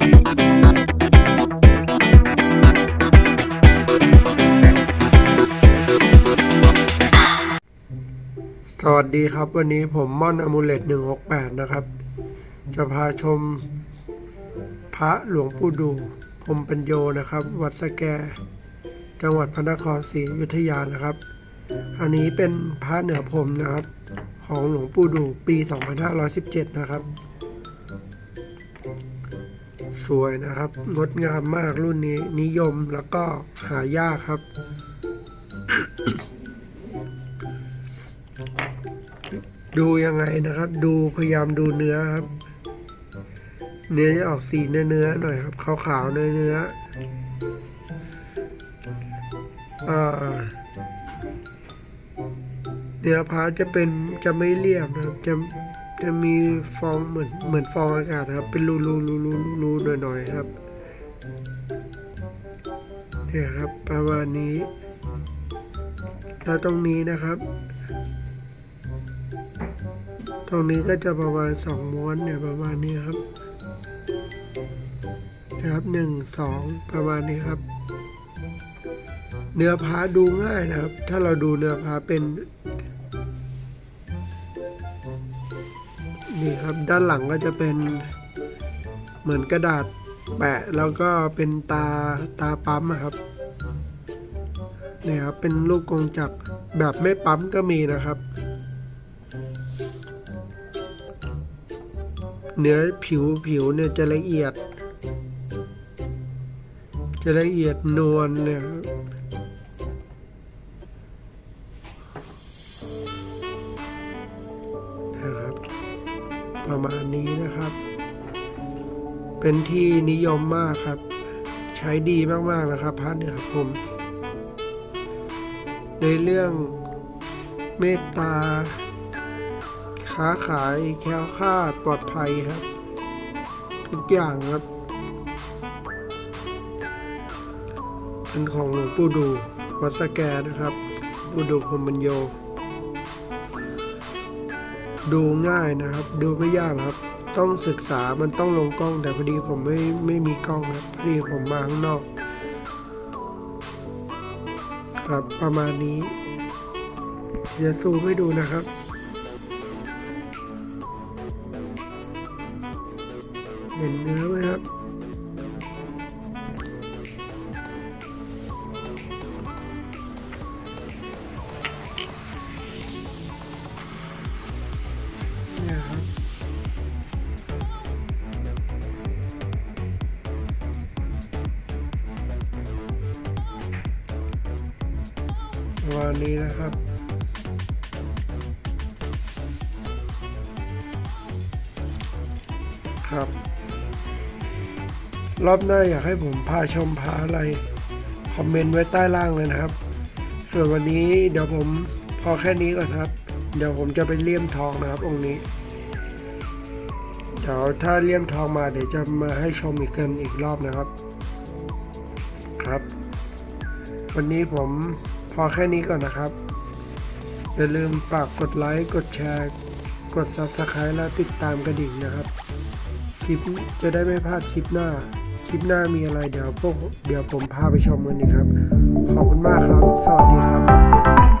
สวัสดีครับ วันนี้ผมม่อนอมูเลต168 นะครับ จะพาชมพระหลวงปู่ดูพรมปัญโยนะครับ วัดสแก จังหวัดพระนครศรีอยุธยานะครับ อันนี้เป็นพระเหนือพรมนะครับ ของหลวงปู่ดูปี 2517 นะครับ สวยนะครับ งดงามมากรุ่นนี้นิยมแล้วก็หายากครับ ดูยังไงนะครับ ดูพยายามดูเนื้อครับ เนื้อจะออกสีเนื้อเนื้อๆหน่อยครับขาวๆเนื้อเนื้อๆอ่าเนื้อพาจะเป็นจะไม่เรียบนะครับจะ จะมีฟองเหมือนเหมือนฟองอากาศครับ เป็นรูรูรูรูรูหน่อยหน่อยๆครับเนี่ยครับประมาณนี้ แล้วตรงนี้นะครับ ตรงนี้ก็จะประมาณสองม้วนเนี่ยประมาณนี้ครับนะครับหนึ่งสองประมาณนี้ครับ เนื้อพาดูง่ายนะครับ ถ้าเราดูเนื้อพาเป็น นี่ครับด้านหลังก็จะเป็นเหมือนกระดาษแปะแล้วก็เป็นตาตาปั๊มครับเนี่ยครับเป็นลูกกงจักรแบบไม่ปั๊มก็มีนะครับ เนื้อผิวผิวเนี่ยจะละเอียด จะละเอียดนวลเนี่ยครับ ประมาณนี้นะครับ เป็นที่นิยมมากครับ ใช้ดีมากๆนะครับพระเหนือผมในเรื่องเมตตา ค้าขายแคล้วคลาดปลอดภัยครับ ทุกอย่างครับเป็นของหลวงปู่ดูวัดสแกนะครับปู่ดูพรมบัญโย ดูง่ายนะครับ ดูไม่ยากครับ ต้องศึกษามันต้องลงกล้อง แต่พอดีผมไม่ไม่มีกล้องครับพอดีผมมาข้างนอก ครับประมาณนี้เดี๋ยวซูมให้ดูนะครับเห็นเนื้อไหมครับ ประมาณนี้นะครับครับ รอบหน้าอยากให้ผมพาชมพาอะไร คอมเมนต์ไว้ใต้ล่างเลยนะครับ ส่วนวันนี้เดี๋ยวผมพอแค่นี้ก่อนครับ เดี๋ยวผมจะไปเลี่ยมทองนะครับองค์นี้ เดี๋ยวถ้าเลี่ยมทองมาเดี๋ยวจะมาให้ชมอีกกันอีกรอบนะครับ ครับ วันนี้ผม พอแค่นี้ก่อนนะครับ อย่าลืมฝากกดไลค์ กดแชร์ กด subscribe และติดตามกระดิ่งนะครับ คลิปจะได้ไม่พลาดคลิปหน้า คลิปหน้ามีอะไรเดี๋ยวพวกเดี๋ยวผมพาไปชมกันอีกครับ ขอบคุณมากครับ สวัสดีครับ